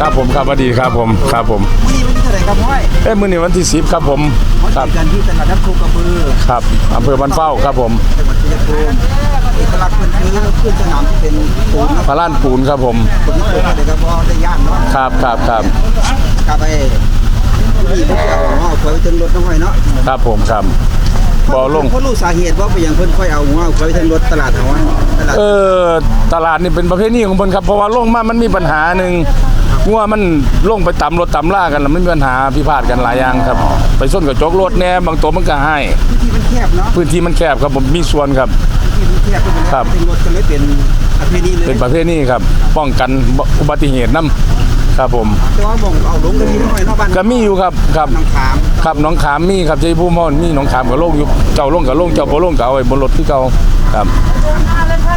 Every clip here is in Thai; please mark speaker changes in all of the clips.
Speaker 1: ครับผมครับสวัสดีครับผมครับผม
Speaker 2: วันนี้วันที่เท่าไหร่ครับห้อย
Speaker 1: เอ้ยมื้อนี้วันที่10ครับผม
Speaker 2: มา
Speaker 1: ค
Speaker 2: เจ
Speaker 1: รับ
Speaker 2: อกันที่ตลาดน้ำโคกระบือ
Speaker 1: ครับอำเภอบ้านเฝ้าครับผม
Speaker 2: จังหวัดชัยภูมิเอกลักษณ์มันคือขึ้นสนามที่เป็นปูนนะ
Speaker 1: พระล้านปูนครับผม
Speaker 2: คนที่เคยได้ครับว่าได้ย่านเนาะ
Speaker 1: ครับครับครับ
Speaker 2: กลับไปนี่พวกเราเอาเคยไปถึงรถน้องห้อยเนาะ
Speaker 1: ครับผมครับบ่ลง
Speaker 2: เขารู้สาเหตุว่าไปยังเพิ่นค่อยเอาหัวเอาเคยไปถึงรถตลาดเหรอวะตลาด
Speaker 1: เออตลาดนี่เป็นประเภทนี้ของเพิ่นครับเพราะว่าลงมามันมีปัญหาหนึ่ง งัวมันลงไปตำรถตำล่ากันแล้วมันมีปัญหาพิพาทกันหลายอย่างครับ ไปส้นกับจกรถแหน่บางตัวมันก็ให้
Speaker 2: ที่มันแคบเนาะ
Speaker 1: พื้นที่มันแคบครับผมมีส่วนครับ
Speaker 2: ที่มันแคบก็เป็น
Speaker 1: ครับ
Speaker 2: เป็นรถก็เลยเป็นประเภทนี้เลย
Speaker 1: เป็นประเภทนี้ครับ ป้องกันอุบัติเหตุนํครับผม
Speaker 2: แต่ว่าบ่งเอาลงก็มีน้องห้อยเนาะบ้าน
Speaker 1: ก็มีอยู่ครับครับ
Speaker 2: น้องขาม
Speaker 1: ครับหน้องขามมีครับใจผู้ม่อนมีหน้องขามกับโลกอยู่เจ้าลงกับโลกเจ้าบ่ลงกับเอาไว้บนรถที่เก่าครับ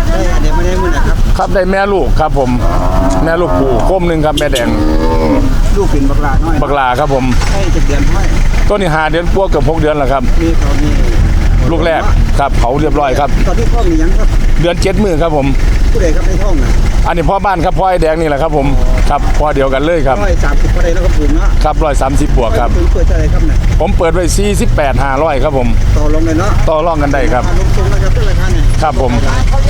Speaker 2: ได้เดี๋ยวไม่ได้มื้อนะครับ
Speaker 1: ครับได้แม่ลูกครับผม แม่ลูกปู่ก้มหนึ่งครับแม่แดง
Speaker 2: ลูกเป็นบักลาน้อย
Speaker 1: บักลาครับผม
Speaker 2: ให้จะเดือนห้อย
Speaker 1: ต้นนี้หาเดือนกว่าเกือบหกเดือนแล้วครับ
Speaker 2: มีเขามี
Speaker 1: ลูกแรกครับเผาเรียบร้อยครับ
Speaker 2: ตอนที่พ่อมีหยังครับ
Speaker 1: เดือนเจ็ดมือครับผม
Speaker 2: ผู้ใดครับในท้องน่ะ
Speaker 1: อันนี้พ่อบ้านครับพ่อไอ้แดงนี่แหละครับผมครับพ่อเดียวกันเลยครับ
Speaker 2: ร้อยสามสิบผู้ใดแล้วก็ปรุงเนาะ
Speaker 1: ครับร้อยสามสิบบวกครับ
Speaker 2: ถึงเปิดเท่าไหรครับเนี่ย
Speaker 1: ผมเปิดไว้สี่สิบแปดห้าร้อยครับผม
Speaker 2: ต่อลงเลยเนาะ
Speaker 1: ต่อรองกันได้ครับ
Speaker 2: ลงตรงนะครับเท่าไหรครับเนี่ย
Speaker 1: ครับผม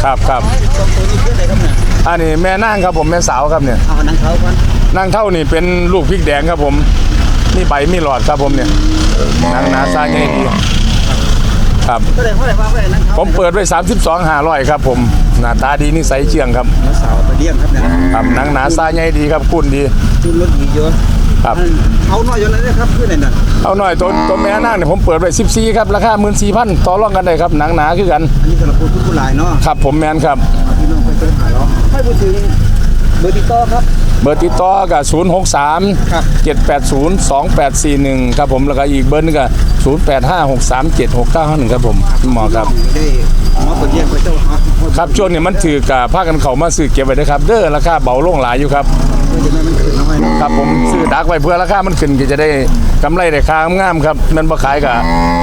Speaker 1: ครับครับ
Speaker 2: ตรงตัวนี้เท่าไหรครับเนี่ย
Speaker 1: อันนี้แม่นางครับผมแม่สาวครับเนี่ย
Speaker 2: เอาหนังเขาพัน
Speaker 1: นางเท่านี่เป็นลูกพริกแดงครับผมมีใบมีหลอดครับผมเนี่ยนางหนาซาใหญ่ดี ครับ
Speaker 2: เท่าไหรเท่าไหรว่าเท่าไหรหนังเขา
Speaker 1: ผมเปิดไว้ 32 500ครับผมหน้าตาดีนิสัยเชียงครับ
Speaker 2: เนื้อสาวไปเลี้ยงครับเนี่ย
Speaker 1: ครับหนังหนาซาใหญ่ดีครับคุณดี
Speaker 2: จุนรถดีเยอะ
Speaker 1: ครับ
Speaker 2: เขาน้อยอยู่แล้วนะครับเพื่อนเนี่ยน่ะ
Speaker 1: เอาหน่อยตัวตัวแม่นางเนี่ยผมเปิดไว้14ครับราคา14,000ต่อรองกันได้ครับหนังหนาคือกัน
Speaker 2: อันนี้สำหรับผู้ทุกผู้หลายเนาะ
Speaker 1: ครับผมแมนครับ
Speaker 2: พี่น้องไปเจอหาเราไม่พูดถึงเบอร์ติดต่อครับ
Speaker 1: เบอร์ติดต่อกับ 063
Speaker 2: ครับ
Speaker 1: 780 2841 ครับผมแล้วก็อีกเบอร์หนึงก็0856376951 ครับผมหมอครับ
Speaker 2: ได้หมอเปิดเยี่ยมไปเจ้าฮะ
Speaker 1: ครับช่วงนี้มันถือกับผ้ากันเขามาซื้อเก็บไว้นะครับเด้อราคาเบาลงหลายอยู่ครับ
Speaker 2: เพื่อจะไม่มันขึ้นน้อยเนาะ
Speaker 1: ครับผมซื้อดักไว้เพื่อราคามันขึ้นก็จะได้กำไรได้ค่างามครับแมันบ่ขายก็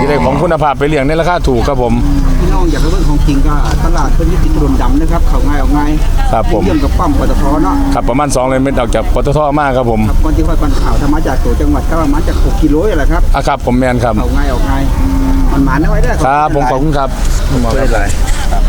Speaker 1: จะได้ของคุณภาพไปเลี้ยงในราคาถูกครับผม
Speaker 2: พี่น้ องอยากรู้เรื่องของจริงก็ตลาดเป็นที่ติดถนนดำนะครับเขาง่ายออกง่าย
Speaker 1: ครับผม
Speaker 2: เยี่ยมกับปั๊มปตทเนาะ
Speaker 1: ครับประมาณ2เลยเมตรออกจากปตทมากครับผม
Speaker 2: ครับก่อนที่ค่อยปันข่าวธรรมะจากตัวจังหวัดก็มาจาก6กิโลนี่แหละครับ
Speaker 1: อะครับผมแมนครับ
Speaker 2: เขาง่ายออกง่ายมันหมานเอาไว้ได้
Speaker 1: ครับผมขอบคุณครับหมอครับ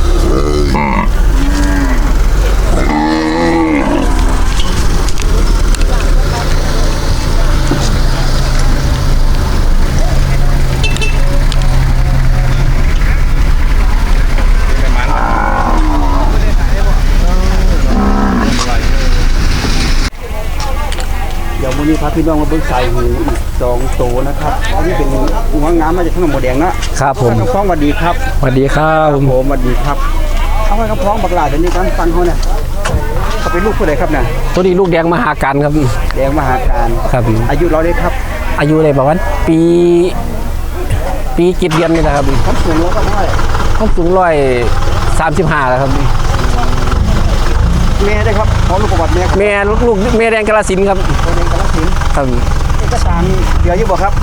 Speaker 2: เดี๋ยววันนี้ พาพี่น้องมาเบิ่งใส่หูอีกสองตัวนะครับอันนี้เป็นหัวงามมาจากข้างหมดแดงนะครับ
Speaker 3: ผม
Speaker 2: น้องฟ้องสวัสดีครับ
Speaker 3: สวัสดีครับ
Speaker 2: ผมสวัสดีครับเอาไว้น้องฟ้องบักหลาเดี๋ยวนี้กันฟังเขาเนี่ยเขาเป็นลูกผู้ใดครับเนี่ย
Speaker 3: ตัวนี้ลูกแดงมหาการครับ
Speaker 2: แดงมหาการ
Speaker 3: ครับ
Speaker 2: อายุเราได้ครับ
Speaker 3: อายุเลยประมาณปีปีกิดเดือนนี่นะครับ
Speaker 2: ความสูงเราก็ได้
Speaker 3: ความสูงร้อยสามสิบห้าแล้วครับ
Speaker 2: แม่ได้ครับขอลูกประวัติแม่ครับ
Speaker 3: แม่ลูกลูกแม่แดงกระสินธุ์ครับ
Speaker 2: ตัวเองกาล สินธุ์
Speaker 3: ครับ
Speaker 2: เอกสารเดี๋ยวอยู่บ่ครับ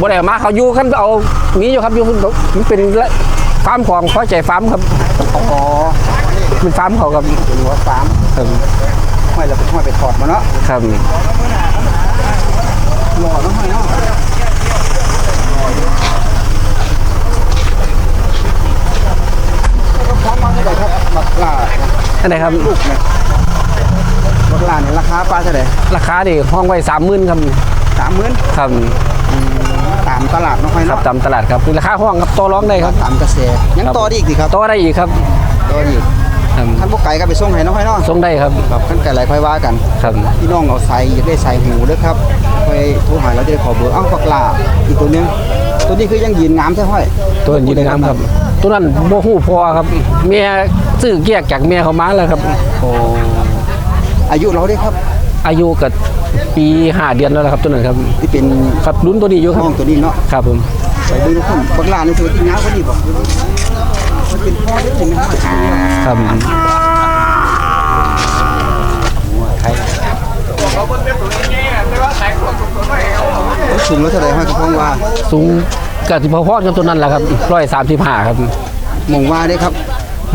Speaker 3: บ่ได้เอามาเขาอยู่ขั้นเอานี้อยู่ครับอยู่มันเป็นฟาร์มของพ่อใจฟาร์มครับ
Speaker 2: อ๋อ
Speaker 3: เป็นฟาร์มเขาครับ
Speaker 2: เป็นหัวฟาร์ม
Speaker 3: ครับ
Speaker 2: ห้อยเราไปห้อยไปถอดมาเนาะ
Speaker 3: ครับ
Speaker 2: หล่อเนาะห้อยเนาะแล้วก็พร้อมมาเท่าไหร่ครับบักหลา
Speaker 3: อันไหนครับ
Speaker 2: ลูกเนี่ย บักหลาเนี่ยราคาปลาเท่าไหร่
Speaker 3: ราคานี่ห้องไว้สามหมื่นครับ
Speaker 2: สามหมื่น
Speaker 3: ครับ
Speaker 2: ตามตลาดเนาะห้อย
Speaker 3: ครับ
Speaker 2: เนาะ
Speaker 3: ตามตลาดครับราคาห้องครับต่อรองได้ครับ
Speaker 2: ตามกระแสยังต่อได้อีกสิครับ
Speaker 3: ต่อได้อีกครับ
Speaker 2: ต่อได้อีก
Speaker 3: ครับ
Speaker 2: ท่านพวกไก่ก็ไปส่งให้เนาะห้อยเนาะ
Speaker 3: ส่งได้ครับ
Speaker 2: ครับขั้นไก่ไหลค่อยว่ากัน
Speaker 3: ครับ
Speaker 2: พี่น้องเอาใส่อยากได้ใส่หูเด้อครับไปโทรหาเราจะได้ขอเบอร์เอ้าฝักลาอีกตัวหนึงตัวนี้คือยังยืนงามใช่ห้อย
Speaker 3: ตัวยืนงามครับ ตัวนั้นโมหูพอครับเมียซื้อแยกจากเมียเขามาแล้วครับ
Speaker 2: โอ้ อายุเราได้ครับ
Speaker 3: อายุกับปีห้าเดือนแล้วนะครับตัวนั้นครับ
Speaker 2: ที่เป็น
Speaker 3: ครับรุ่นตัวนี้อยู่ครั
Speaker 2: น้
Speaker 3: บ
Speaker 2: องตัวนี้เนาะ
Speaker 3: ครับผม
Speaker 2: ไปดูทุกคนฝักลาในตัวที่งามกว่านี้บ่มันเป็นพ่อได้ถึงห้อย
Speaker 3: ครับ
Speaker 2: ไทยสูงแล้วเท่าไหร่ห้อยกระพงว่า
Speaker 3: สูงกับที่พอๆกับตัวนั้นแหละครับร้อยสามสิบห้าครับ
Speaker 2: มองว่าได้ครับ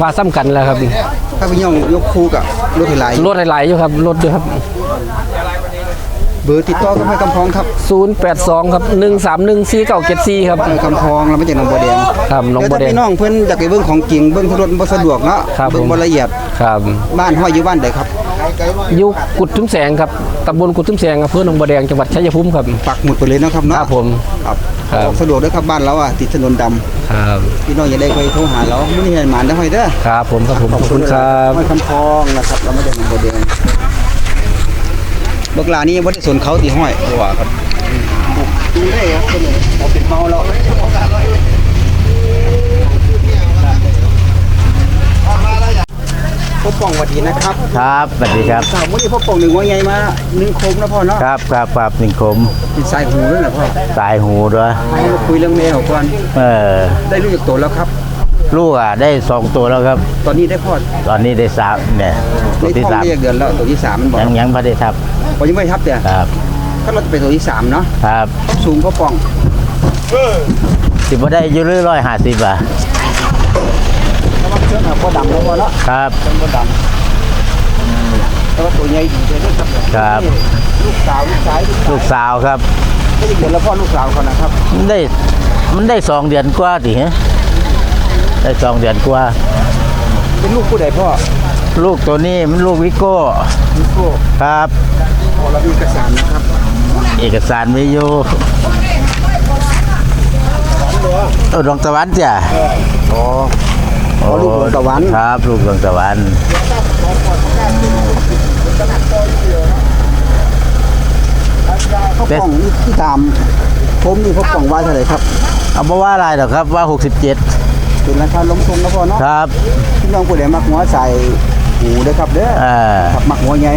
Speaker 3: ว่าซ้ำกันแล้วครับ
Speaker 2: ถ้าพี่น้องยกคู่กับรถไหลาย
Speaker 3: รถหลายๆอยู่ครับรถด้วยครับ
Speaker 2: บอร์ติดต่อกับห้อยคำพองครับ
Speaker 3: 082 ครับ 1314974 ครับ
Speaker 2: ห้อยคำพองเราไม่จากหนองบัวแดง
Speaker 3: ครับหนองบัวแดง
Speaker 2: เดี๋ยถ้าพี่น้องเพิ่นอยากไปเบิ่งของจริงเบิ่งทุรถบ่สะดวกเนาะ
Speaker 3: ครับ
Speaker 2: เบิ่ง
Speaker 3: ผม
Speaker 2: บ่ละเอียด
Speaker 3: ครับ
Speaker 2: บ้านห้อยอยู่บ้านใดครับ
Speaker 3: อยุกุดทุ่มแสงครับตำบลกุดทุ่มแสงอำเภอหนองบัวแดงจังหวัดชัยภูมิครับ
Speaker 2: ปักหมุดไปเลยเนาะครับ
Speaker 3: ค
Speaker 2: เนาะ
Speaker 3: รับผม
Speaker 2: ครับ
Speaker 3: ครับ
Speaker 2: ออกสะดวกเด้อครับบ้านเราอะติดถนนดำ
Speaker 3: ครับ
Speaker 2: พี่น้องอย่าได้ไปโทรหาเรามื้อนี้ให้หมานได้อห้อยเด้อ
Speaker 3: ครับผมครับผมขอบคุณครับ
Speaker 2: ห้อยคำพองนะครับ เราไม่ได้หนองบัวแดงบักหลานี่ยังบ่ได้สนเขาติห้อยว่าครับดูได้ครับเพิ่นเอาเป็นเมาแล้วพ่อ ป่องสวัสดีนะครับ
Speaker 4: ครับสวัสดีครับ
Speaker 2: สาวมื้อนี้พ่อป่องหนึ่งว่าไงมาหนึ่งโคมนะพ่อเนาะ
Speaker 4: ครับครับครับหนึ่งคม
Speaker 2: ติดสายหูด้วยนะพ่อ
Speaker 4: สายหูด้วย
Speaker 2: ให้มาคุยเรื่องแม่ของก่อน
Speaker 4: เออ
Speaker 2: ได้ลูกจากโตแล้วครับ
Speaker 4: ลูกอะได้สองตัวแล้วครับ
Speaker 2: ตอนนี้ได้พ่อ
Speaker 4: ตอนนี้ได้สามเนี่ย
Speaker 2: ใน
Speaker 4: ตัวที่
Speaker 2: ท้อง
Speaker 4: สาม
Speaker 2: ได้เดือนแล้วตัวที่สามมันบอก
Speaker 4: ยังยังไม่ได้ทับ
Speaker 2: ผมยังไม่ทับแต่
Speaker 4: ครับ
Speaker 2: ถ้าเราจะไปตัวที่สามเนาะ
Speaker 4: ครับ
Speaker 2: สูงพ่อป่อง
Speaker 4: สิบได้อยูร้อยห้าสิบอะ
Speaker 2: แต่ว่าเครื่องหาพ่อดำแล้วพ่อเนาะ
Speaker 4: ครับ
Speaker 2: เครื่องพ่อดำแต่ว่าตัวใหญ่ดีเลยนะครับ
Speaker 4: ครับ
Speaker 2: ลูกสาวลูกชายลูก
Speaker 4: ลูกสาวครับ
Speaker 2: ไม่ได้เดือนแล้วพ่อลูกสาวเขานะครับ
Speaker 4: มันได้มันได้สองเดือนกว่าดิฮะได้สองเดือนกว่า
Speaker 2: เป็นลูกผู้ใดพ่อ
Speaker 4: ลูกตัวนี้มันลูกวิโก้
Speaker 2: ลูกโก้
Speaker 4: ครับ
Speaker 2: พอเรามีเอกสารนะครับ
Speaker 4: เอกสารมีอยู่เออดวงตะวันจ้ะ
Speaker 2: อ๋อ อ๋อลูกดวงตะวัน
Speaker 4: ครับ ลูกดวงตะวัน
Speaker 2: พ่อป่องนี่ที่ตามผมนี่พ่อป่องว่าเท่าไหร่ครับ
Speaker 4: เอามาว่าอะไรหรอกครับว่า 67
Speaker 2: เป็นราคาล้มทรงนะพ่อเนาะ
Speaker 4: ครับ
Speaker 2: พี่น้องผู้ใดมักหัวใส่หูเด้อครับเด้อ
Speaker 4: เอ่อ
Speaker 2: ครับมักหัวใหญ่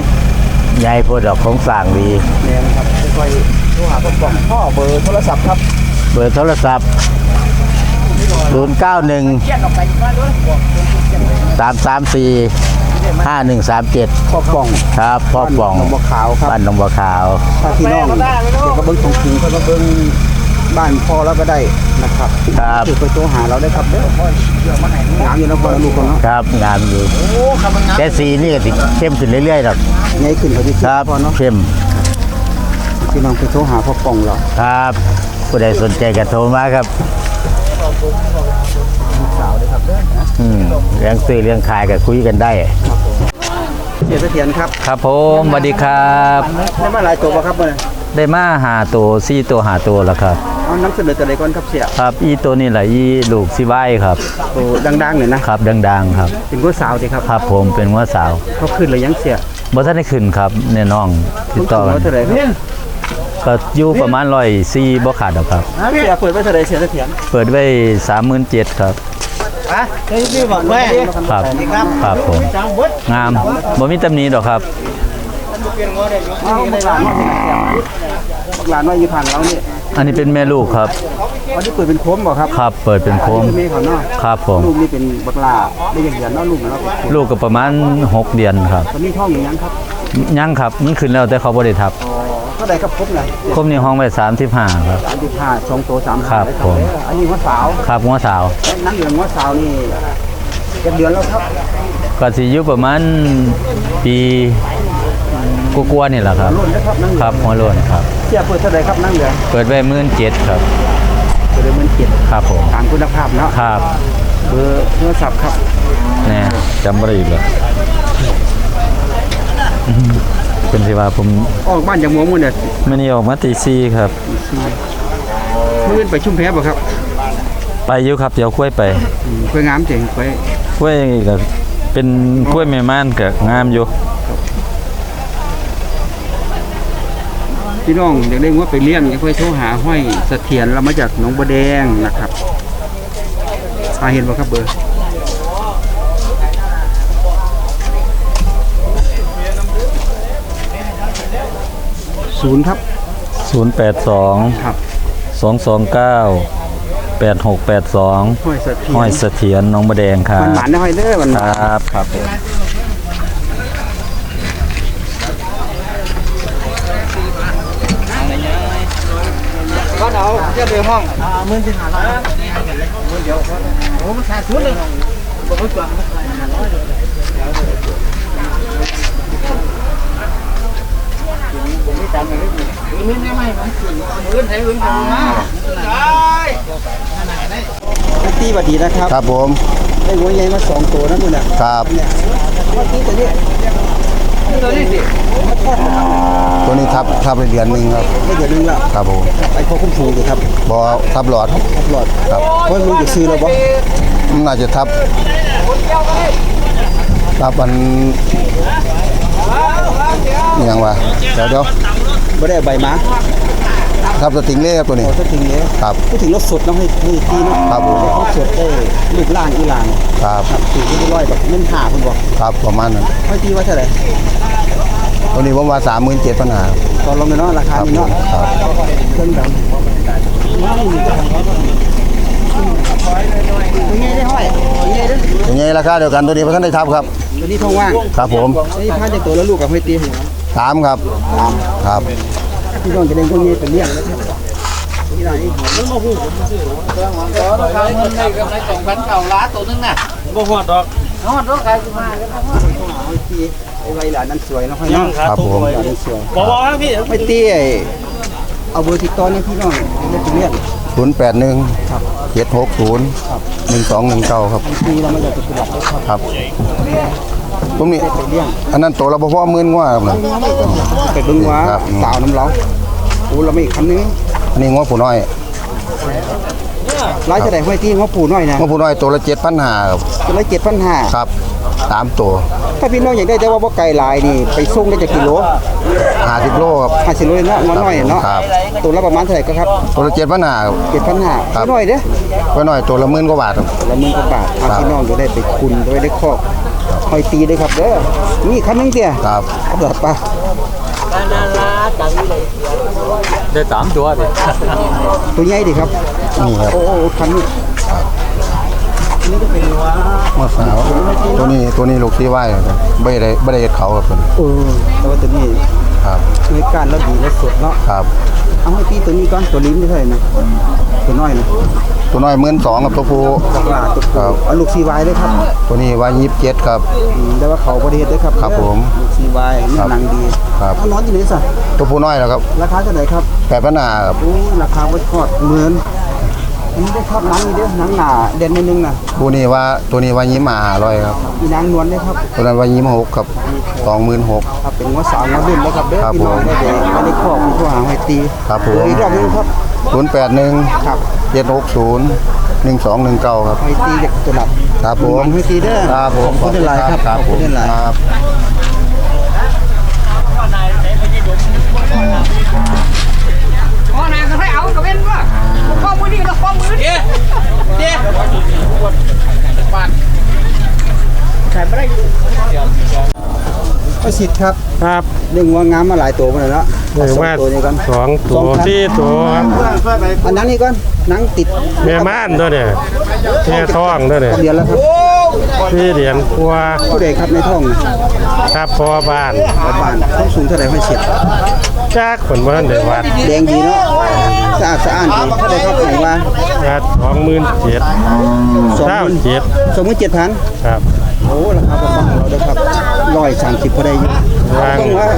Speaker 4: ใหญ่โพดดอกของสั่งดี
Speaker 2: แม่นะครับค่อยๆโทรหาพ่อป่องพ่อเบอร์โทรศัพท์ครับ
Speaker 4: เบอร์โทรศัพท์ 091 334 5137
Speaker 2: พ่อป่อง
Speaker 4: ครับพ่อป่อง
Speaker 2: หนองบัวขาวครับ
Speaker 4: บ้านหนองบัวขาว
Speaker 2: ถ้าพี่น้องเดี๋ยวก็เบิ้งของจริงเขาก็เบิ้งบ้านพ่อแล้วก็ได้นะครับ
Speaker 4: ครับ
Speaker 2: คือไปโทรหาเราได้ครับเด้อน้ำอยู่นะพ่อลูกของเนาะ
Speaker 4: ครับงามอยู่แต่สีนี่ก็สิเข้มขึ้นเรื่อยๆหรอก
Speaker 2: ใหญ่ขึ้นเขาที่
Speaker 4: ครับ
Speaker 2: พ่อเนาะ
Speaker 4: เข้ม
Speaker 2: พี่น้องไปโทรหาพ่อป่องเรา
Speaker 4: ครับผู้ใดสนใจก็โทรมาครับ อืมเรื่องซื้อเรื่องขายก็คุยกันได้
Speaker 2: เสียเสถียรครับ
Speaker 5: ครับผมสวัสดีครับ
Speaker 2: ได้มาหลายตัวบ่ครับเนี่ย
Speaker 5: ได้มาหาตัวซี่ตัวหาตัวแล้วครับ
Speaker 2: เอาน้ำเสนอตัวใดก่อนครับเสีย
Speaker 5: ครับ อีตัวนี้แหละอีลูกซิไว้ครับ
Speaker 2: ตัวดังๆหน่อยนะครับ
Speaker 5: ดังๆครับ
Speaker 2: เป็นผู้สาวดีครับ
Speaker 5: ครับผมเป็นว่าสาว
Speaker 2: เขาขึ้นเลยยังเสีย
Speaker 5: บ่ทันได้ขึ้นครับแน่น้องติดต่อ
Speaker 2: สูง
Speaker 5: กัน
Speaker 2: ร้อยเท่าไหร่ครับ
Speaker 5: ก็อยู่ประมาณร้อยสี่บ่ขาดหรอกครับ
Speaker 2: เสียเปิดไว้เท่าไหร่เสียเสถียร
Speaker 5: เปิดไว้สามหมื่นเจ็ดครับ
Speaker 2: อะเฮ้ยพี่บอกแม่
Speaker 5: ครับครับผมงามบ่มีตำหนิดอกครับ
Speaker 2: เอาบักหลานว่าบักหลานว่าอยู่ผ่านเราเนี่ย
Speaker 5: อันนี้เป็นแม่ลูกครับ
Speaker 2: วันนี้เปิดเป็นโค้มบ่ครับ
Speaker 5: ครับ เปิดเป็นโคม
Speaker 2: แม่เขาเนาะ
Speaker 5: ครับผม
Speaker 2: ลูกนี่เป็นบักหลาได้อย่างเดียวเนาะลูกเนาะเป็นโค้ม
Speaker 5: ลูกก็ประมาณหกเดือนครับ
Speaker 2: ตอนนี้ท้องอย่างยังครับ
Speaker 5: ยังครับ มันขึ้นแล้วแต่เขาบ่ได้ทับ
Speaker 2: อ๋อเท่าไหร่ครับครบเลย
Speaker 5: คมนี่ห้องไว้35ครับ
Speaker 2: สามสิบห้าสองโตสาม
Speaker 5: ครับ
Speaker 2: ได้
Speaker 5: ผม
Speaker 2: อันนี้หัวสาว
Speaker 5: ครับหัวสาว
Speaker 2: นั่งเหลืองหัวสาวนี่เจ็ดเดือนแล้วครับ
Speaker 5: ก็สิอยู่ประมาณปีกลัวาๆนี่แหละครับ
Speaker 2: รุ่นนะครับนั่งเหลื
Speaker 5: ค
Speaker 2: อง
Speaker 5: รับหัวโลนครับ
Speaker 2: เสียเปิดเท่าไหร่ครับนั่งเหลือง
Speaker 5: เปิดไว้มื่นเจ็ดครับ
Speaker 2: เปิดเลยเหมือนเจ็ด
Speaker 5: ครับผม
Speaker 2: ตามคุณภาพเนาะ
Speaker 5: ครับ
Speaker 2: เบอร์โทรศัพท์ครับ
Speaker 5: แน่จำบ่ได้อีกแล้วอื้อหือ เป็นสิว่าผม
Speaker 2: ออกบ้านจากหมัวมุ่นเนี่ย
Speaker 5: ไม่นี่ออกมาตีซีครับ
Speaker 2: เมื่อไปชุ่มแพ้บ่ครับ
Speaker 5: ไปอยู่ครับเดี๋ยวคุ้วยไป
Speaker 2: อืมคุยงามเจ๋งคุย
Speaker 5: คุ้วยก็เป็นคุ้วยแม่ม่านกับงามอยู่
Speaker 2: พี่น้องอยากได้ว่าไปเลี้ยงก็ค่อยโทรหาห้อยเสถียรเรามาจากหนองบัวแดงนะครับหาเห็นบ่ครับเบอร์ ศูนย์ครับ
Speaker 5: 082
Speaker 2: ครับ
Speaker 5: 229 8682
Speaker 2: ห้อยเสถียร
Speaker 5: ห้อยเสถียรหน้องบะแดงครั
Speaker 2: มัน
Speaker 5: บ
Speaker 2: หวานนะห้อยเด้อมันห
Speaker 5: ควา
Speaker 2: น
Speaker 5: รับครับผม
Speaker 2: ก็เอาเจ้าเดือห้องอ่ามื่นสิหาล้านมื่นเดียวโอ้มันขาดทุนเลยบ่รู้จัก ตีบัดดีนะครับ
Speaker 6: ครับผม
Speaker 2: ได้หัวใหญ่มาสองตัวนะมึงน่ะ
Speaker 6: ครับ
Speaker 2: เนี่ยเมื่อกี้ตัวนี้ตัวนี้สิ
Speaker 6: ตัวนี้ทับทับไปเดือนหนึ่งครับ
Speaker 2: ไม่เดี๋ยวนึงละ
Speaker 6: ครับผม
Speaker 2: ไอ้พวกคุ้มฟูอยู่ครับ
Speaker 6: บอทับหลอด
Speaker 2: ตลอด
Speaker 6: ครับ
Speaker 2: เพราะรู้จะซื้อแล้วบ่
Speaker 6: มันน่าจะทับทับอันนี่ยังวะเดี๋ยวเดี๋ยว
Speaker 2: บ่ได้ใบหมา
Speaker 6: ทับสติงเล่ครับตัวนี้
Speaker 2: พอถึงนี้
Speaker 6: ครับ
Speaker 2: พูดถึงรถสดเนาะให้ให้ตีเนาะ
Speaker 6: ครับผม
Speaker 2: รถสดได้ลูกล่างอีหลาน
Speaker 6: ครับ
Speaker 2: ครับตีที่ร้อยแบบเงินหาคุณบอก
Speaker 6: ครับประมาณนั้น
Speaker 2: ให้ตีว่าเท่าไหร่
Speaker 6: ตัวนี้ผมว่าสามหมื่นเจ็ดพันหา
Speaker 2: ตอนลงไปเนาะราคา
Speaker 6: ครับ
Speaker 2: นี้
Speaker 6: ผม
Speaker 2: เนาะ
Speaker 6: ครับ
Speaker 2: เครื่องดำตัวนี้ได้ห้อยตัวนี้ได้
Speaker 6: อย่างไงราคาเดียวกันตัวนี้พระท่านได้ทับครับ
Speaker 2: ตัวนี้ท้องว่าง
Speaker 6: ครับผม
Speaker 2: นี่พาจากตัวแล้วลูกกับให้ตี
Speaker 6: สามครับครับ
Speaker 2: พี่น้องจะเล่นพวกนี้เป็นเลี้ยงนะครับที่ไหนมันมาหูที่ไอ้ใบหลานนั้นสวยเนาะพ่อเนาะ
Speaker 6: ครับผม
Speaker 2: หลานนั้นสวยบอกว่าพี่ ไม่ตีไอ้เอาเบอร์ติดต่อเนี่ยพี่น้องเล่นเป็นเลี้ยง
Speaker 6: ศูนย์แปดหนึ่งเจ็ดหกศูนย์หนึ่งสองหนึ่งเก้าครับ
Speaker 2: ตีเราไม่อยากจะปฏิบัติเลยครับ
Speaker 6: ครับ ผมนี่
Speaker 2: ไปเลี้ยง
Speaker 6: อันนั้นตัวเราพ่อหมื่นกว่าครับนะ
Speaker 2: ไปเบิ่งว่า
Speaker 6: ครับ
Speaker 2: สาวน้ำเล้าโอ้เราไม่อีกคำนึง
Speaker 6: อันนี้งอผู้น้อย
Speaker 2: ร้ายจะได้ห้อยตีงบปู่น้อยนะ
Speaker 6: งอผู้น้อยตัวละเจ็ดพันหาครับ
Speaker 2: จะได้เจ็ดพันห้า
Speaker 6: ครับสามตัว
Speaker 2: ถ้าพี่น้องอยากได้แต่ว่าบ่ไก่ลายนี่ไปส่งได้จากกิโล
Speaker 6: ห้าสิบโลครับ
Speaker 2: ห้าสิบโลเนาะงอน้อยเนาะ
Speaker 6: ครับ
Speaker 2: ตัวละประมาณเท่าไหร่ก็ครับ
Speaker 6: ตัวละเจ็ดพันหาครับ
Speaker 2: เจ็ดพันห้า
Speaker 6: ครับ
Speaker 2: น้อยเด้อ
Speaker 6: ไว้หน่อยตัวละหมื่นกว่าบาทครับ
Speaker 2: ละหมื่นกว่าบาทเอา
Speaker 6: ครับ
Speaker 2: พี่น้องจะได้ไปคุณไว้ได้ครอบ ห้อยตีได้ครับเด้อนี่คันนึงเตี้ย
Speaker 6: ครับ
Speaker 2: เอาเดือดปะ
Speaker 5: ได้สามตัวดิ
Speaker 2: ตัวใหญ่ดิครับ
Speaker 6: นี่ครับ
Speaker 2: โอ้โอ้คันนี้
Speaker 6: มะสาวตัวนี้ตัวนี้ลูกที่ไหวครับไม่ได้ไม่ได้เฮ็ดเขาครับตัวนี้
Speaker 2: เออแต่ว่าตัวนี้
Speaker 6: ครับ
Speaker 2: คือการแล้วดีแล้วสดเนาะ
Speaker 6: ครับ
Speaker 2: เอาให้ตีตัวนี้ก่อนตัวลิ้นไม่เท่าไหร่นะตัวน้อยนะ
Speaker 6: ตัวน้อยหมื่นสองกับตัวผู้
Speaker 2: ปลาตัว
Speaker 6: ครับ
Speaker 2: เอาลูกซีวายด้วยครับ
Speaker 6: ตัวนี้ว่ายี่สิบเจ็ดครับ
Speaker 2: อืมแต่ว่าเขาประเทศด้วยครับ
Speaker 6: ครับผม
Speaker 2: ลูกซีวายนี่
Speaker 6: ครับ
Speaker 2: หนังดี
Speaker 6: ครับ
Speaker 2: เอานอนที่ไหนสั
Speaker 6: ตัวผู้น้อยแล้วครับ
Speaker 2: ราคาเท่าไหร่ครับ
Speaker 6: แปดพันหาครับ
Speaker 2: โอ้ราคาวัดคอดเหมือนอั นนี้ได้ครับหนังนี่เด้อหนังหนาเด่นนิดนึงนะ
Speaker 6: ผู้นี้ว่าตัวนี้ว่ายิ้มหาร้อยครับ
Speaker 2: มีนางนวลด้วยครับ
Speaker 6: ตัวนั้นว่ายิ้มหกครับสองหมื่นหก
Speaker 2: ครับเป็นงวสาวงวรุ่นแล้วครับเด้อ
Speaker 6: ครับ
Speaker 2: พี่น้อง
Speaker 6: ผม
Speaker 2: ได้เด็กไม่ได้ครอบมีผู้หาให้ตี
Speaker 6: ครับผม
Speaker 2: เอออีกรอบหนึงครับ
Speaker 6: ศูนย์แปดหนึ่ง
Speaker 2: ครับ
Speaker 6: เจ็ดหกศูนย์หนึ่งสองหนึ่งเก้าครับ
Speaker 2: ให้ตีเด็กตัวหลับ
Speaker 6: ครับผม
Speaker 2: ให้ตีเด้อ
Speaker 6: ครับผม
Speaker 2: ขอบคุณหลายครับ
Speaker 6: ครับ
Speaker 2: ขอบ
Speaker 6: ผ
Speaker 2: คุ
Speaker 6: ม
Speaker 2: ณหลาย
Speaker 6: ครับ
Speaker 7: อ๋อนายก็ให้เอากระเว้นว่าข้อมือนี่ก็ข้อมือเจ๊เจ๊
Speaker 2: ประสิทธิ์ครับ
Speaker 3: ครับ
Speaker 2: เรื่องงัวงามมาหลายตัวมาแล้วเนาะ
Speaker 3: เรียก
Speaker 2: สอง
Speaker 3: ว่า
Speaker 2: ตัวนี้ก่อน
Speaker 3: สองตัว
Speaker 2: ครับ
Speaker 3: สี่ตัวครับ
Speaker 2: อันนั้นนี่ก่อนหนังติด
Speaker 3: แม่ม่านตัวเนี่ยแม่ท้องตัวเนี่ย
Speaker 2: เดือนแล้วครับ
Speaker 3: สี่เหรียญกว่า
Speaker 2: ผู้ใดครับในท้อง
Speaker 3: ครับพอบ้าน
Speaker 2: ชาวบ้านเขาสูงเท่าไหร่ห้อยเสียด
Speaker 3: จากคนบ้านเดวัด
Speaker 2: แดงดีเนาะสะอาดสะอ้านดีเท่าไหร่ครับไหนว่า
Speaker 3: วัดสองหมื่นเจ็ด
Speaker 2: สอง
Speaker 3: เก้า
Speaker 2: หมื่น
Speaker 3: เจ็ด
Speaker 2: สองหมื่นเจ็ดพัน
Speaker 3: ครับ
Speaker 2: โอ้ราคาประมาณของเราเด้อครับร้อยสามสิบพอได้อยู่
Speaker 3: วาง
Speaker 2: ต้องว่า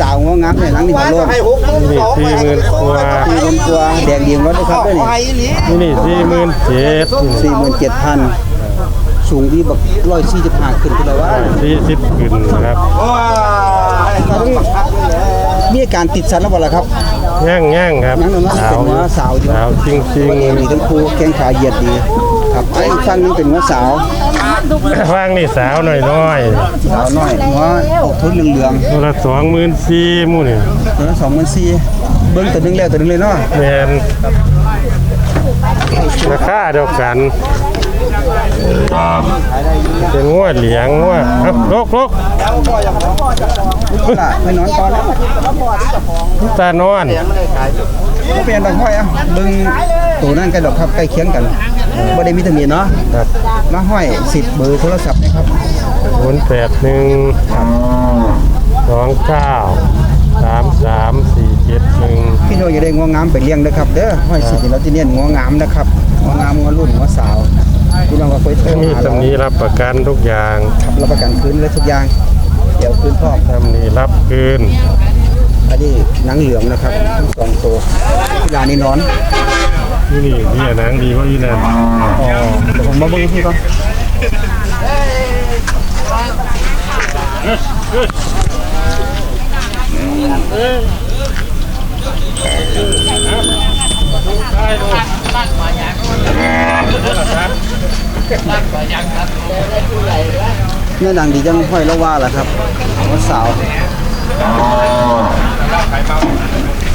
Speaker 2: สาวงองามในหนังนี่หัวโลน
Speaker 3: นี่สี่หมื่นกว่า
Speaker 2: ตีนตัวแดงดีรถด้วยครับด้วยนี่
Speaker 3: นี่นี่สี่หมื่นเจ็ด
Speaker 2: สี่หมื่นเจ็ดพัน สูงที่แบบร้อยสี่สิบห้าขึ้นก็ได้ว่า
Speaker 3: สี่สิบขึ้นครับ
Speaker 2: ต้องมีอาการติดสันแล้วบ่ล่ะครับ
Speaker 3: ย่างย่างครับ
Speaker 2: นั่นน่ะ
Speaker 3: สาว
Speaker 2: เป็นว่าสาวอยู่
Speaker 3: สาวจริงจริง
Speaker 2: ดีทั้งคู่แข้งขาเหยียดดีครับไอ้อีกฝั่งนึงเป็นว่าสาว
Speaker 3: ๆว่างนี่สาวหน่อยน้อย
Speaker 2: สาวน้อยว่าออกทุนเหลือง
Speaker 3: ๆตัวละสองหมื่นสี่มู่นี่
Speaker 2: ๆตัวละสองหมื่นสี่เบิ้งตัวหนึงแล้วตัวหนึงเลยเนาะ
Speaker 3: แมนราคาเดียวกัน เป็นงวดเหลียงงวดเอ้าลกลก
Speaker 2: ล่ะไม่นอนตอนแล้ว
Speaker 3: ตานอน
Speaker 2: ก็เป็นดอกห้อยอะบิ้งตัวนั่นกันดอกครับใกล้เคียงกันบ่ได้มีทะเบียนเนาะมาห้อยสิทธิ์เบอร์โทรศัพท์นะครับ
Speaker 3: ศูนย์แปดหนึ่งสองเก้าสามสามสี่เจ็ดหนึ่ง
Speaker 2: พี่น้องอย่าได้งวงามไปเลี้ยงนะครับเด้อห้อยสิทธิ์เราจะเน้นงวงามนะครับงวงามงวรุ่นงวสาว พี่น้องก็ค่อยโทร
Speaker 3: มี
Speaker 2: หาเรา
Speaker 3: ตำหนี้รับประกันทุกอย่าง
Speaker 2: ครับรับประกันคืนเลยทุกอย่างเดี๋ยวคืนพ่อ
Speaker 3: ตำหนี้รับคืน
Speaker 2: อันนี้หนังเหลืองนะครับทั้งสองตัวเวลานี้นอน
Speaker 3: นี่นี่นี่หนังดีกว่าอีนั่น
Speaker 2: อ๋อเดี๋ยวผมมาเบิ่งที่ก่อน เนื้อหนังดีจังห้อยละว่าล่ะครับว่าสาว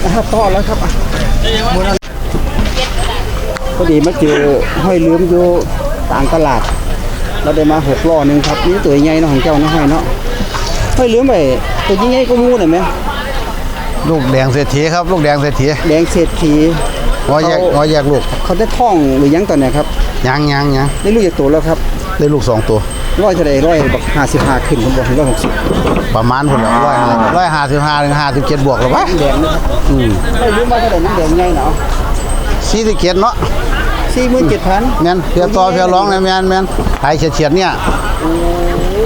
Speaker 2: อะต่อแล้วครับอะมื้อนั้นพอดีมาเจอห้อยลืมอยู่ต่างตลาด เราได้มาหกล้อหนึ่งครับนี่ตัวใหญ่เนาะของเจ้าเนาะห้อยเนาะห้อยลืมไปตัวใหญ่ก็มูหน่อยไหม
Speaker 6: ลูกแดงเศรษฐีครับ ลูกแดงเศรษฐี
Speaker 2: แดงเศรษฐี
Speaker 6: งอแยกงอแยกลูก
Speaker 2: เขาได้ท่องหรือยังตอนไหนครับ
Speaker 6: ยังยังยัง
Speaker 2: ได้ลูกจากตัวแล้วครับ
Speaker 6: ได้ลูกสองตัว
Speaker 2: ร้อยเท่าไรร้อยแบบห้าสิบห้าขึ้นผมบอกถึงร้อยหกสิบ
Speaker 6: ประมาณคนละร้อยร้อยห้าสิบห้าถึงห้าสิบเจ็ดบวกหรือวะ
Speaker 2: แดงนะครับ
Speaker 6: อืม
Speaker 2: ไม่รู้ว่าเท่าไหร่น้ำแดงใหญ่เนาะ
Speaker 6: สี่สิบเจ็ดเนาะ
Speaker 2: สี่หมื่นเจ็ดพัน
Speaker 6: แม่นเพียต่อเพียร้องเลยแม่นแม่นขายเฉียดเฉียดๆเนี่ย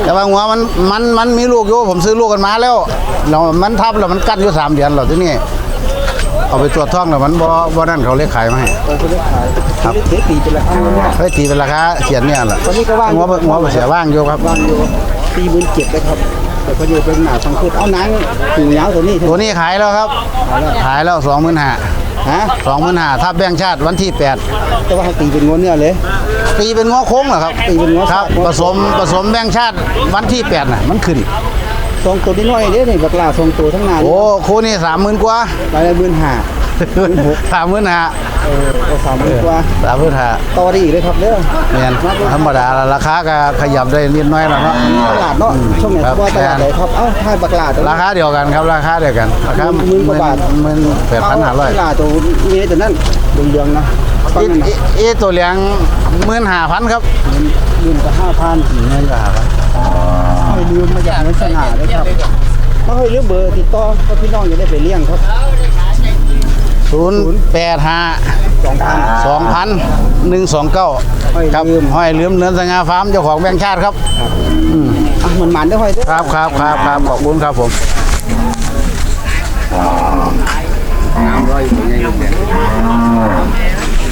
Speaker 6: แต่ว่าหัวมันมันมันมีลูกอยู่ผมซื้อลูกกันมาแล้วเรามันทับแล้วมันกัดอยู่สามเดือนแล้วที่นี่ เอาไปตรวจท้องแล้วมันบ่บ่นั่นเขาเลยขายมาให้
Speaker 2: เราจะได้ขายครับเทตีเป็นราคาเงินเนี่ย
Speaker 6: เฮ้ยตีเป็นราคาเฉียดเนี่ยแหละ
Speaker 2: ตอนนี้ก็ว่าง
Speaker 6: หัวหัวเสียว่างอยู่ครับ
Speaker 2: ว่างอยู่สี่หมื่นเจ็ดเลยครับแต่ก็อยู่เป็นหนาฟังคืดเอาหนังหูยาวตัวนี้
Speaker 6: ตัวนี้ขายแล้วครับ ขายแล้วสองหมื่นห้า
Speaker 2: ฮะ
Speaker 6: สองหมื่นห้าทับแบงค์ชาติวันที่แปด
Speaker 2: แต่ว่าเขาตีเป็นงวเนื้อเลย
Speaker 6: ตีเป็นง้อโค้งเหรอครับ
Speaker 2: ตีเป็นง้อ
Speaker 6: ครับ
Speaker 2: ง้อ
Speaker 6: ผสมผสมแบงค์ชาติวันที่แปดน่ะมันขึ้น
Speaker 2: สองตัวนี้น้อยเด้นี่บักลาสองตัวทั้งนาน
Speaker 6: โอ้คู่นี้สามหมื่นกว่า
Speaker 2: รายละหมื่นห้า
Speaker 6: สามหมื่นห้า
Speaker 2: เออก็สามหมื่นกว่า
Speaker 6: สามหมื่นห้า
Speaker 2: ต่อได้อีกเลยครับเด้อ
Speaker 6: แม่นธรรมดาละราคาก็ขยับได้นิดหน้อยแล้วเนาะ
Speaker 2: ตลาดเนาะช่วงไหน
Speaker 6: ครับ
Speaker 2: ว่าตลาดไหนครับเอ้าทายบักลาตัว
Speaker 6: ราคาเดียวกันครับราคาเดียวกันราคา
Speaker 2: หมื่นกว่าบาท
Speaker 6: หมื่นแปดพันห้าร้อย
Speaker 2: บักลาตัวนี้ตัวนั้นเหลืองๆนะฟัง
Speaker 6: อี
Speaker 2: นั่นนะ
Speaker 6: อีอีตัวเหลียงหมื่นห้าพันครับ
Speaker 2: หมื่นกับห้าพัน
Speaker 6: หมื่นห้าพัน
Speaker 2: ไม่ลืมมาจากนันสนาเลยครับถ้าให้ลืมเบอร์ติดต่อก็พี่น้องจะได้ไปเลี้ยงครับ
Speaker 6: ศูนย์แปดห้า
Speaker 2: สองพัน
Speaker 6: สองพันหนึ่งสองเก้า
Speaker 2: ห้อย
Speaker 6: ครับ
Speaker 2: ลืม
Speaker 6: ห้อยลืมเนินสง่าฟาร์มเจ้าของแบงค์ชาติครับ
Speaker 2: อะมันมันได้ห้อยเด้อ
Speaker 6: ครับครับครับครับขอบคุณครับผม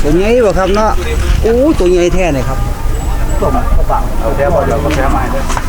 Speaker 2: ตัวใหญ่บ่ครับเนาะโอ้ตัวใหญ่แท้เลยครับต้มกระบังเอาแท้บ่เดี๋ยวก็แท้มาเด้อ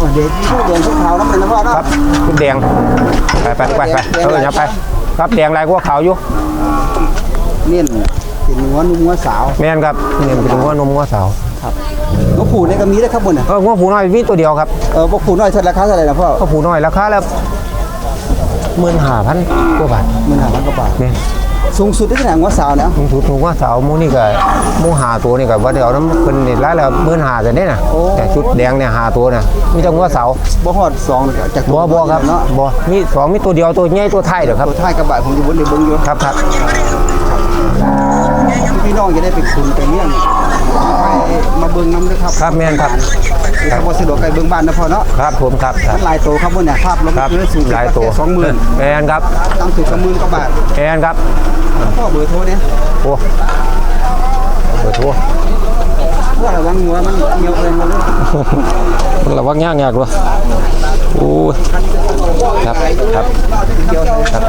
Speaker 2: อ๋อเด็กผู้แดงผู้ขาวน้ำเป็นน้ำว่าเนาะ
Speaker 8: ครับชุดแดงไปไปไปไปเอออย่าไปครับแดงลายกว่าขาวอยู่
Speaker 2: เน้นเป็นหัวนุ่มหัวสาว
Speaker 8: แม่นครับเนี่ยเป็นหัวนมหัวสาว
Speaker 2: ก็ผูในก็มีได้ครับบ่เนี่ย
Speaker 8: เออหัวผูน้อยมีตัวเดียวครับ
Speaker 2: เออบ่ผูน้อยเท่าราคาเท่าไหร่นะพ่อ
Speaker 8: ก็ผูน้อยราคาแล้วหมื่นห้าพันกว่าบาท
Speaker 2: มันหาพันกว่าบาท
Speaker 8: แม่น
Speaker 2: สูงสุดที่ขนาดหัวสาวนะ
Speaker 8: ถุงถุงถุงว่าสาวหมูนี่ก็หมูหาตัวนี่ก็ว่าเดี๋ยวน้ำเป็นนี่แล้วแล้วหมื่นห้าแต่เนี่ยนะแต่ชุดแดงเนี่ยหาตัวน่ะมีแต่หัวเสา
Speaker 2: บ่ฮอดสองเลยจาก
Speaker 8: บ่บ่ครับ
Speaker 2: เนาะ
Speaker 8: บ่มีสองมีตัวเดียวตัวใหญ่ตัวไทยเด้อครับ
Speaker 2: ตัวท้ายกระบะผมอยู่บนในเบิ่งอยู่
Speaker 8: ครับครับ
Speaker 2: พี่น้องจะได้ไปคุณไปเลี้ยงไปมาเบิ่งน้ำด้วยครับ
Speaker 8: ครับแม่นครับ
Speaker 2: หรือถ้าบ่สะดวกไปเบิ่งบ้านนะพ่อเนาะ
Speaker 8: ครับผมครับครั
Speaker 2: มั
Speaker 8: บ
Speaker 2: นหลายโตครับบ่เนี่ยภาพลง
Speaker 8: ครับ
Speaker 2: เนื้อสูง
Speaker 8: หลายตัว
Speaker 2: สองหมื่น
Speaker 8: แอนครับ
Speaker 2: ตั้งสุดกับหมื่นกว่าบาท
Speaker 8: แอนครับ
Speaker 2: พ่อเบอร์โทรเนี่ย
Speaker 8: โอ้เปิดทั่ว
Speaker 2: เพื่อระวังหัวมันเหี่ยวเลยหมดเลย
Speaker 8: มันระวังยากยากด้วยโอ้ยครับครับ
Speaker 2: เดียวครับ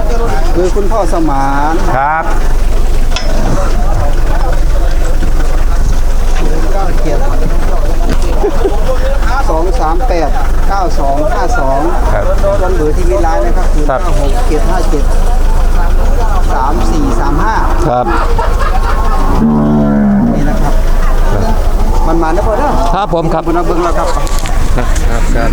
Speaker 2: คือคุณพ่อสมาน
Speaker 8: ครับ
Speaker 2: เก้าเจ็ดสองสามแปดเก้าสองห้าสอง
Speaker 8: ครับ
Speaker 2: ส่วนเบอร์ที่มีไลน์นะครับคือ
Speaker 8: ครับ
Speaker 2: เก้าหกเจ็ดห้าเจ็ด สามสี่สามห้า
Speaker 8: ครับ
Speaker 2: นี่นะครับ มันมาแล้วพอเด้อ
Speaker 8: ครับผมครับ
Speaker 2: คุณเอาเบิ้งแล้วครับ
Speaker 8: ครับครับ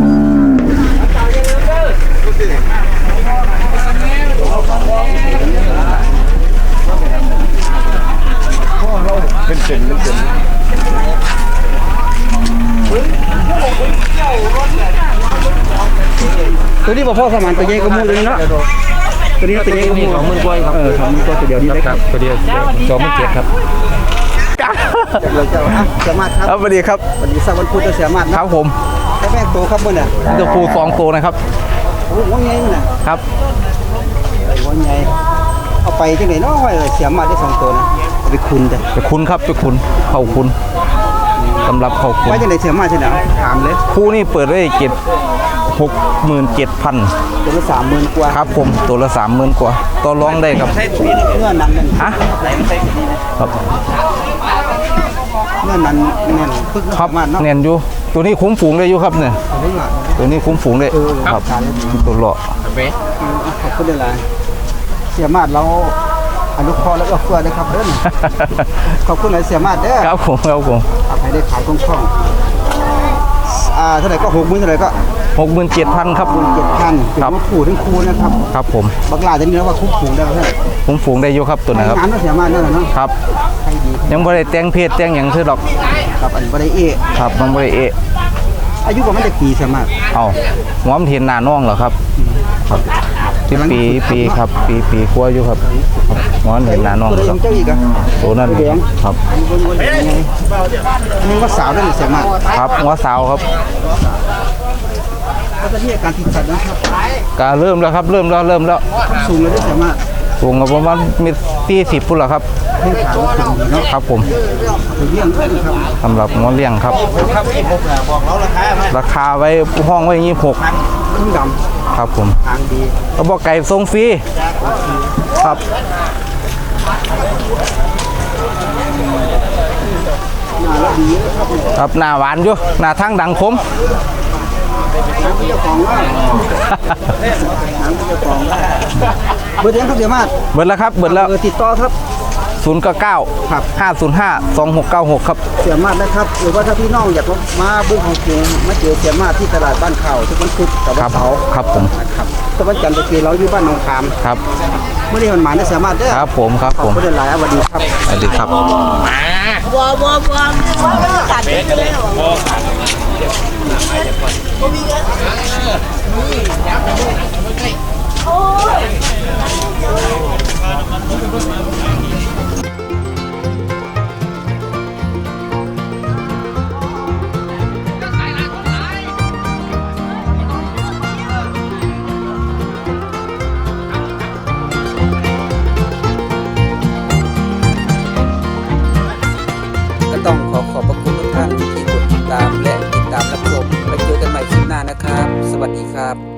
Speaker 2: ตัวนี้บ่พ่อสมานตัวใหญ่ก็มูเลยเนาะ ตัวนี้ตัวนี้ก็สองหมื่นกว่าครับเออสองหมื่นกว่าตัวเดียวนี้ได้ครับ
Speaker 3: ตัวเดียวสองหมื่นเจ็ดครับ
Speaker 2: เราจะอะเสียมาดครับ
Speaker 9: ครับสวัสดีครับ
Speaker 2: วันนี้สักวันพุธจะเสียมาด
Speaker 9: ค
Speaker 2: นะ
Speaker 9: รับผม
Speaker 2: แค่แม่โตครับมื่อน่ะ
Speaker 9: ตัวผู้สองตัวนะครับ
Speaker 2: โอ้โหว่าไงมื่อน่ะ
Speaker 9: ครับ
Speaker 2: ว่าไงเอาไปจังไหนเนาะว่าเสียมาดได้สองตัวนะเอาไปคุณจ้ะ
Speaker 9: ไปคุณครับไปคุณเข้าคุณสำหรับเข้าคุณ
Speaker 2: ว่าจังไหนเสียมาดใช่ไหมถามเลย
Speaker 9: คู่นี่เปิดได้เจ็ด หกหมื่นเจ็ดพัน
Speaker 2: ตัวละสามหมื่นกว่า
Speaker 9: ครับผมตัวละสามหมื่นกว่าต่อรองได้ครับ
Speaker 2: เมื่อนั้นนั่น
Speaker 9: ฮะครับ
Speaker 2: เมื่อนั้นแน่นปึ๊ก
Speaker 9: ครับ
Speaker 2: มาดเนาะ
Speaker 9: เนียนอยู่ ตัวนี้คุ้มฝูงได้อยู่ครับเนี่ย
Speaker 2: เอาไว้หลัง
Speaker 9: ตัวนี้คุ้มฝูงได้ครับตัวเลาะ
Speaker 2: ขอบคุณหลายๆเสียมาดเราอนุเคราะห์แล้วก็เฟื่อได้ครับเด้อขอบคุณหลายเสียมาดเด้อ
Speaker 9: ครับผมครับผม
Speaker 2: เอาให้ได้ขายคล่องๆ อ่าเท่าไหร่ก็หกหมื่นเท่าไหร่ก็
Speaker 9: หกหมื่นเจ็ดพันครับ
Speaker 2: หมื่นเจ็ดพันเป็น
Speaker 9: ครับ
Speaker 2: ว่าผูทั้งคูนะครับ
Speaker 9: ครับผม
Speaker 2: บักหลาจะนี่นะว่าคุ้มผูได้ไหม
Speaker 9: คุ้มฝูงได้อยู่ครับตัวนะครับ
Speaker 2: งานก็เสียมาดนั่นแหละเนาะ
Speaker 9: ครับ
Speaker 2: ใครดี
Speaker 9: ยังไม่ได้แต่งเพศแต่งอย่างเชื่อดอก
Speaker 2: ครับอันนี้บ่ได้เอะ
Speaker 9: ครับมันไม่ได้เอะ
Speaker 2: อายุประมาณจะกี่เสียมาด
Speaker 9: เอาหัวมันเห็นหน้าน้องเหรอครับครับที่ปีปีครับ ปีปีกลัวอยู่ครับ ครับหัวมันเห็นหน้าน้อง
Speaker 2: ตัว
Speaker 9: ค
Speaker 2: เอ
Speaker 9: รับ
Speaker 2: งเจ้าอีกอะ
Speaker 9: ตัวนั้นครับ
Speaker 2: อันนี้วนๆยังไงอันนี้ว่าสาวนั่นเสียมาด
Speaker 9: ครับหัวสาวครับ
Speaker 2: ก็จะมีอาการติดสัตว์นะครับ
Speaker 9: ก็เริ่มแล้วครับ เริ่มแล้วเริ่มแล้ว
Speaker 2: สูงเลยได้เสียมาด
Speaker 9: สูงก็ประมาณมีตีสิบพุ่นละครับ
Speaker 2: เพ่งขาวสูงเนาะ
Speaker 9: ครับผม
Speaker 2: ถึงเรื่องด้วยนะครับ
Speaker 9: สำหรับงอเลี้ยงครับ ราคาไว้ห้องไว้ยี่หก
Speaker 2: ครึ่งด
Speaker 9: ครับผมำ
Speaker 2: ทางดี
Speaker 9: กระบอกไก่ทรงฟรีครับ
Speaker 2: มาแล้วดีนะ ครับเนี่ย
Speaker 9: ครับหน้าหวานอยู่หน้าทั้งดังคม
Speaker 2: เจ้าของว่าถามเจ้าของว่าเบอร์เดียวครับเสียมาด
Speaker 9: เบิดแล้วครับเบิดแล้ว
Speaker 2: เบอร์ติดต่อครับ
Speaker 9: ศูนย์เก้าเก้า
Speaker 2: ครับ
Speaker 9: ห้าศูนย์ห้าสองหกเก้าหกครับ
Speaker 2: เสียมาดนะครับหรือว่าถ้าพี่น้องอยากมาเบื้องของเกียงมาเจอเสียมาดที่ตลาดบ้านข่าวทุกวันพุธกับ
Speaker 9: ค
Speaker 2: วั
Speaker 9: รั
Speaker 2: น
Speaker 9: บ
Speaker 2: เสาร์
Speaker 9: ครับผม
Speaker 2: นะครับแต่วันจันทร์ตะกี้เราอยู่บ้านหนองขาม
Speaker 9: ครับ
Speaker 2: เมื่อนี้มันหมายนะเสียมาดเด้อ
Speaker 9: ครับผมครับ
Speaker 2: ข
Speaker 9: ผ
Speaker 2: อบ
Speaker 9: ม
Speaker 2: คุณหลายๆสวัสดีครับ
Speaker 9: สวัสดีครับก็
Speaker 10: ก็ต้องขอขอบพระคุณทุกท่านที่กดติดตามและติดตามรับชมแล้วเจอกันใหม่คลิปหน้านะครับ สวัสดีครับ